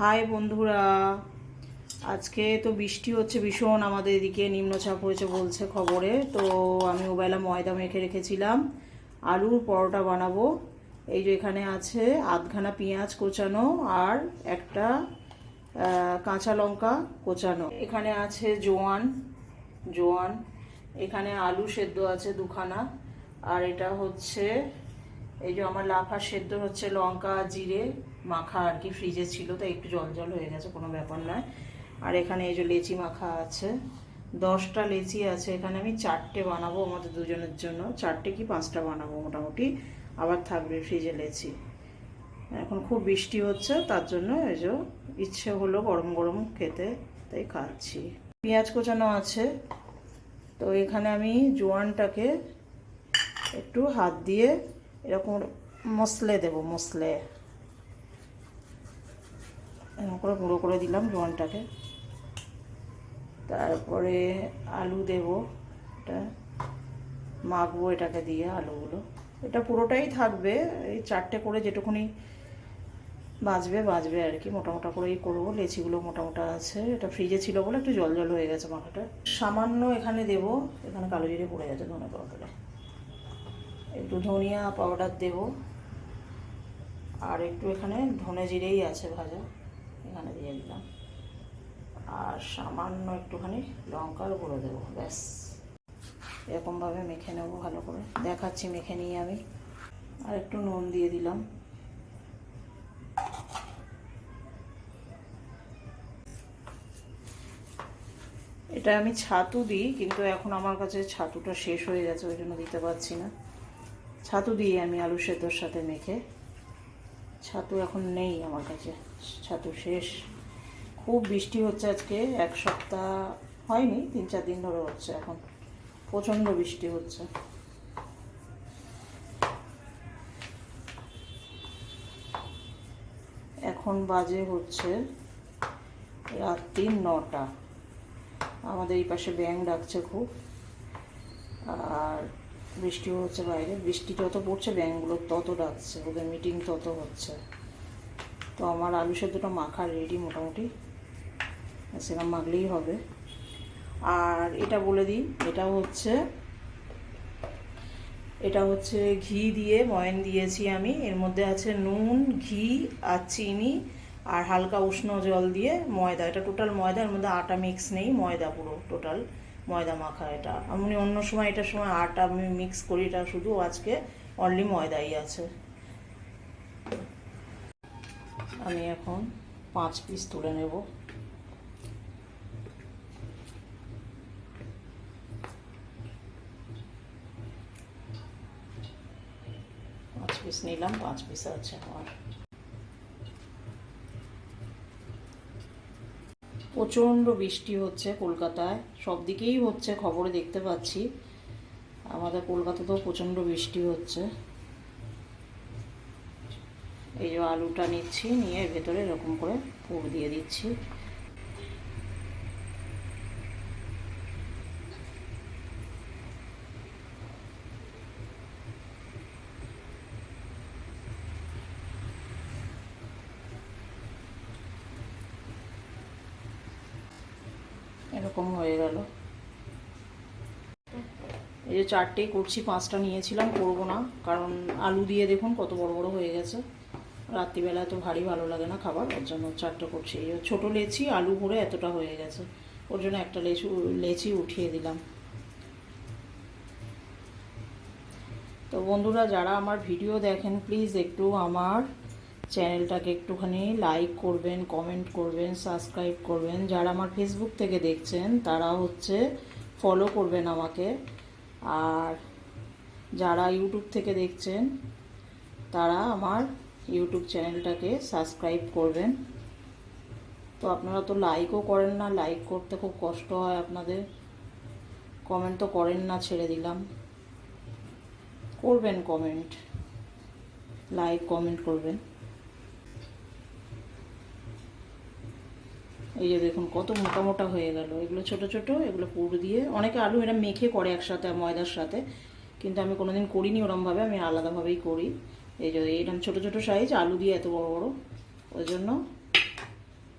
High বন্ধুরা। আজকে তো বৃষ্টি হচ্ছে ভীষণ, আমাদের এদিকে নিম্নচাপ হয়েছে বলছে খবরে। তো আমি ওবেলা ময়দা মেখে রেখেছিলাম, আলুর পরোটা বানাবো। এই যে এখানে আছে আধখানা পেঁয়াজ কোচানো আর একটা কাঁচা লঙ্কা কোচানো। এখানে আছে জোয়ান জোয়ান। এখানে আলু সেদ্ধ আছে দুখানা। আর এটা হচ্ছে, এই যে আমার লাফা সেদ্ধ হচ্ছে লঙ্কা, জিরে মাখা আর কি ফ্রিজে ছিল, তাই একটু জল জল হয়ে গেছে, কোনো ব্যাপার নয়। আর এখানে এই যে লেচি মাখা আছে, দশটা লেচি আছে, এখানে আমি চারটে বানাবো আমাদের দুজনের জন্য। চারটে কি পাঁচটা বানাবো মোটামুটি, আবার থাকবে ফ্রিজে লেচি। এখন খুব বৃষ্টি হচ্ছে, তার জন্য এই যে ইচ্ছে হলো গরম গরম খেতে, তাই খাচ্ছি। পেঁয়াজ কোচানো আছে, তো এখানে আমি জোয়ানটাকে একটু হাত দিয়ে এরকম মশলে দেব মশলে এরকম করে গুঁড়ো করে দিলাম জোয়ানটাকে তারপরে আলু দেব, এটা মাখবো এটাকে দিয়ে আলুগুলো। এটা পুরোটাই থাকবে, এই চারটে করে যেটুকুনি বাঁচবে বাঁচবে আর কি। মোটা মোটা করেই করব। লেচিগুলো মোটা মোটা আছে। এটা ফ্রিজে ছিল বলে একটু জল জল হয়ে গেছে মাখাটা। সামান্য এখানে দেব, এখানে কালো জিরে পড়ে গেছে ধনে পাউডারে একটু ধনিয়া পাউডার দেব। আর একটু এখানে ধনে জিরেই আছে ভাজা। এখানে দিয়ে দিলাম। আর সামান্য একটুখানি লঙ্কার গুঁড়ো দেবো, ব্যাস। এরকমভাবে মেখে নেব ভালো করে। দেখাচ্ছি, মেখে নিয়ে আমি। আর একটু নুন দিয়ে দিলাম। এটা আমি ছাতু দিই, কিন্তু এখন আমার কাছে ছাতুটা শেষ হয়ে গেছে, ওই জন্য দিতে পারছি না। ছাতু দিই আমি আলু সেদ্ধর সাথে মেখে। ছাতু এখন নেই আমার কাছে। ছাতু শেষ। খুব বৃষ্টি হচ্ছে আজকে, এক সপ্তাহ হয়নি, তিন চার দিন ধরে হচ্ছে এখন। প্রচণ্ড বৃষ্টি হচ্ছে। এখন বাজে হচ্ছে রাত্রি নটা। আমাদের এই পাশে ব্যাং ডাকছে খুব। আর বৃষ্টিও হচ্ছে বাইরে। বৃষ্টি যত পড়ছে ব্যাংকগুলো তত ডাকছে। ওদের মিটিং তত হচ্ছে। তো আমার আলু সেদ্ধটা মাখা রেডি মোটামুটি। সেরকম মাখলেই হবে। আর এটা বলে দিই, এটা হচ্ছে এটা হচ্ছে ঘি দিয়ে, ময়ন দিয়েছি আমি। এর মধ্যে আছে নুন, ঘি আর চিনি আর হালকা উষ্ণ জল দিয়ে ময়দা। এটা টোটাল ময়দা, এর মধ্যে আটা মিক্স নেই, ময়দা পুরো টোটাল ময়দা মাখা এটা। আমি অন্য সময়, এটার সময় আটা আমি মিক্স করি, এটা শুধু আজকে অনলি ময়দাই আছে। আমি এখন পাঁচ পিস তুলে নেব। পাঁচ পিস নিলাম, পাঁচ পিস আছে আমার। প্রচণ্ড বৃষ্টি হচ্ছে কলকাতায়, সব দিকেই হচ্ছে, খবরে দেখতে পাচ্ছি। আমাদের কলকাতাতেও প্রচণ্ড বৃষ্টি হচ্ছে। এই যে আলুটা নিচ্ছি, নিয়ে এর ভেতরে এরকম করে পুর দিয়ে দিচ্ছি। এরকম হয়ে গেল। এই যে চারটেই করছি পাঁচটা নিয়েছিলাম, করব না, কারণ আলু দিয়ে দেখুন কত বড় বড় হয়ে গেছে। রাত্রিবেলায় তো ভারী ভালো লাগে না খাবার, ওর জন্য চারটা করছি। ছোটো লেচি, আলু ভরে এতটা হয়ে গেছে। ওর জন্য একটা লেচু, লেচি উঠিয়ে দিলাম। তো বন্ধুরা, যারা আমার ভিডিও দেখেন প্লিজ একটু আমার চ্যানেলটাকে একটুখানি লাইক করবেন কমেন্ট করবেন সাবস্ক্রাইব করবেন। যারা আমার ফেসবুক থেকে দেখছেন, তারা হচ্ছে ফলো করবেন আমাকে। আর যারা ইউটিউব থেকে দেখছেন, তারা আমার ইউটিউব চ্যানেলটাকে সাবস্ক্রাইব করবেন। তো আপনারা তো লাইকও করেন না লাইক করতে খুব কষ্ট হয় আপনাদের। কমেন্ট তো করেন না, ছেড়ে দিলাম। করবেন কমেন্ট লাইক কমেন্ট করবেন। এই যে দেখুন কত মোটা মোটা হয়ে গেল। এগুলো ছোট ছোট, এগুলো পুর দিয়ে। অনেকে আলু এরা মেখে করে একসাথে, ময়দার সাথে। কিন্তু আমি কোনোদিন করিনি, ওরমভাবে আমি আলাদাভাবেই করি। এই যে এরকম ছোট ছোট সাইজ আলু দিয়ে এত বড় বড়। ওই জন্য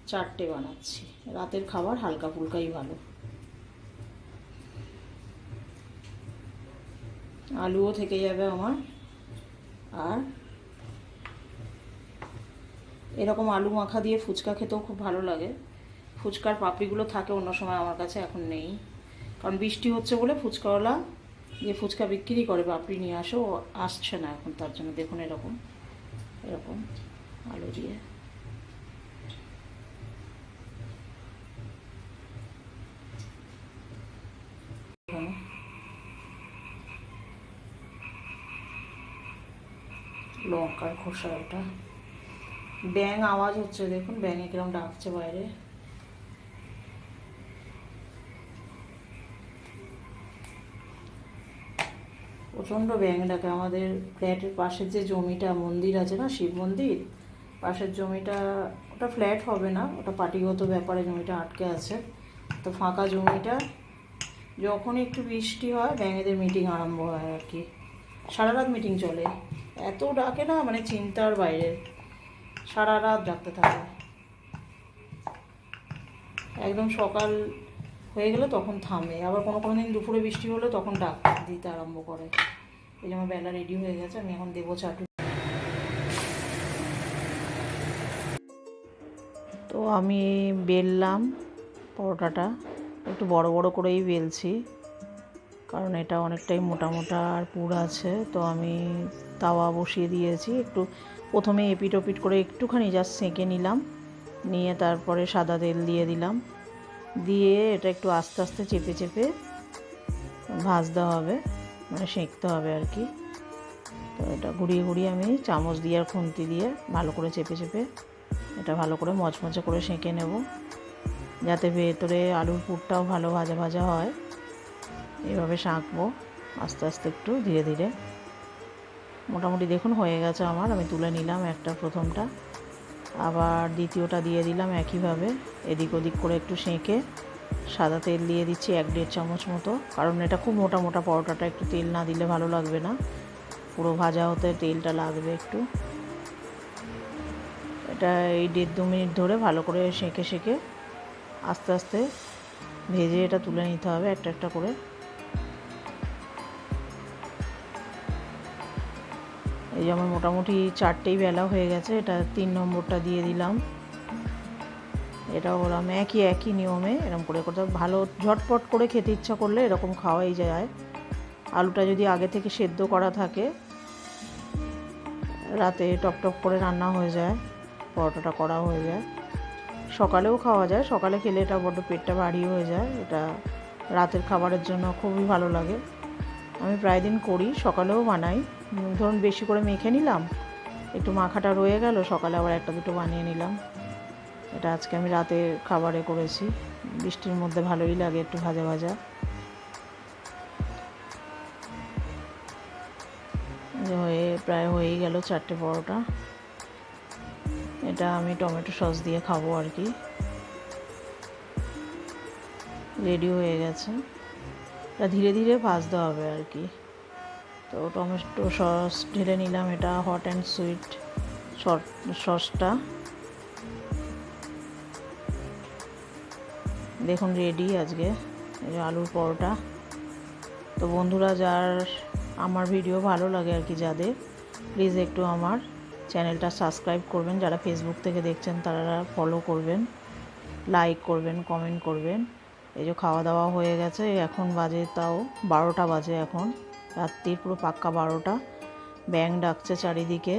চারটে বানাচ্ছি। রাতের খাবার হালকা ফুলকাই ভালো। আলুও থেকে যাবে আমার। আর এরকম আলু মাখা দিয়ে ফুচকা খেতেও খুব ভালো লাগে। ফুচকার পাপড়িগুলো থাকে অন্য সময় আমার কাছে, এখন নেই। কারণ বৃষ্টি হচ্ছে বলে ফুচকাওয়ালা যে ফুচকা বিক্রি করে পাপড়ি নিয়ে আসো আসছে না এখন তার জন্য। দেখুন এরকম এরকম আলু দিয়ে। লঙ্কার খোসা ওটা। ব্যাং আওয়াজ হচ্ছে, দেখুন ব্যাঙে কিরম ডাকছে বাইরে। প্রচণ্ড ব্যাং ডাকে। আমাদের ফ্ল্যাটের পাশের যে জমিটা, মন্দির আছে না, শিব মন্দির? পাশের জমিটা, ওটা ফ্ল্যাট হবে না, ওটা পার্টিগত ব্যাপারে জমিটা আটকে আছে। তো ফাঁকা জমিটা যখন একটু বৃষ্টি হয়, ব্যাঙেদের মিটিং আরম্ভ হয় আর কি। সারা রাত মিটিং চলে। এত ডাকে না মানে চিন্তার বাইরে। সারা রাত ডাকতে থাকে। একদম সকাল হয়ে গেলে তখন থামে। আবার কোনো কোনো দিন দুপুরে বৃষ্টি হলে তখন ডাক দিতে আরম্ভ করে। এই আমার বেলা রেডি হয়ে গেছে, আমি এখন দেবো চাটু তো আমি বেললাম পরোটাটা। একটু বড় বড় করেই বেলছি, কারণ এটা অনেকটাই মোটা মোটা আর পুর আছে। তো আমি তাওয়া বসিয়ে দিয়েছি, একটু প্রথমে এপিট ওপিট করে একটুখানি জাস্ট সেঁকে নিলাম। নিয়ে তারপরে সাদা তেল দিয়ে দিলাম। দিয়ে এটা একটু আস্তে আস্তে চেপে চেপে ভাজতে হবে মানে সেঁকতে হবে আর কি। তো এটা ঘুরিয়ে ঘুরিয়ে আমি চামচ দিয়ে আর খুন্তি দিয়ে ভালো করে চেপে চেপে এটা ভালো করে মচমচে করে সেঁকে নেব, যাতে ভেতরে আলুর পুরটাও ভালো ভাজা ভাজা হয়। এভাবে শাঁকবো আস্তে আস্তে একটু ধীরে ধীরে। মোটামুটি দেখুন হয়ে গেছে আমার, আমি তুলে নিলাম একটা প্রথমটা। আবার দ্বিতীয়টা দিয়ে দিলাম একইভাবে। এদিক ওদিক করে একটু সেঁকে সাদা তেল দিয়ে দিচ্ছি এক দেড় চামচ মতো। কারণ এটা খুব মোটা মোটা পরোটাটা, একটু তেল না দিলে ভালো লাগবে না। পুরো ভাজা হতে তেলটা লাগবে একটু। এটা এই দেড় দু মিনিট ধরে ভালো করে সেঁকে সেঁকে আস্তে আস্তে ভেজে এটা তুলে নিতে হবে একটা একটা করে। এই যে আমার মোটামুটি চারটেই বেলা হয়ে গেছে, এটা তিন নম্বরটা দিয়ে দিলাম। এটাও ওরম একই একই নিয়মে এরকম করে করতে। ভালো ঝটপট করে খেতে ইচ্ছা করলে এরকম খাওয়াই যায়। আলুটা যদি আগে থেকে সেদ্ধ করা থাকে, রাতে টক করে রান্না হয়ে যায়, পরোটাটা করা হয়ে যায়। সকালেও খাওয়া যায়, সকালে খেলে এটা বড্ড পেটটা ভারী হয়ে যায়। এটা রাতের খাবারের জন্য খুবই ভালো লাগে। আমি প্রায় দিন করি, সকালেও বানাই। ধরুন বেশি করে মেখে নিলাম, একটু মাখাটা রয়ে গেল, সকালে আবার একটা দুটো বানিয়ে নিলাম। এটা আজকে আমি রাতে খাবারে করেছি। বৃষ্টির মধ্যে ভালোই লাগে একটু ভাজা ভাজা। হয়ে, প্রায় হয়েই গেল চারটে পরোটা। এটা আমি টমেটো সস দিয়ে খাব আর কি। রেডি হয়ে গেছে। ধীরে ধীরে ভাজতে হবে আর কি। তো টমেটো সস ঢেলে নিলাম, এটা হট অ্যান্ড সুইট সসটা। দেখুন রেডি আজকে আলুর পরোটা। তো বন্ধুরা, যার আমার ভিডিও ভালো লাগে আর কি, যাদের প্লিজ একটু আমার চ্যানেলটা সাবস্ক্রাইব করবেন। যারা ফেসবুক থেকে দেখছেন, তারা ফলো করবেন লাইক করবেন কমেন্ট করবেন। এই যে খাওয়া দাওয়া হয়ে গেছে, এখন বাজে তাও বারোটা বাজে এখন। রাত্রির পুরো পাক্কা বারোটা। ব্যাং ডাকছে চারিদিকে।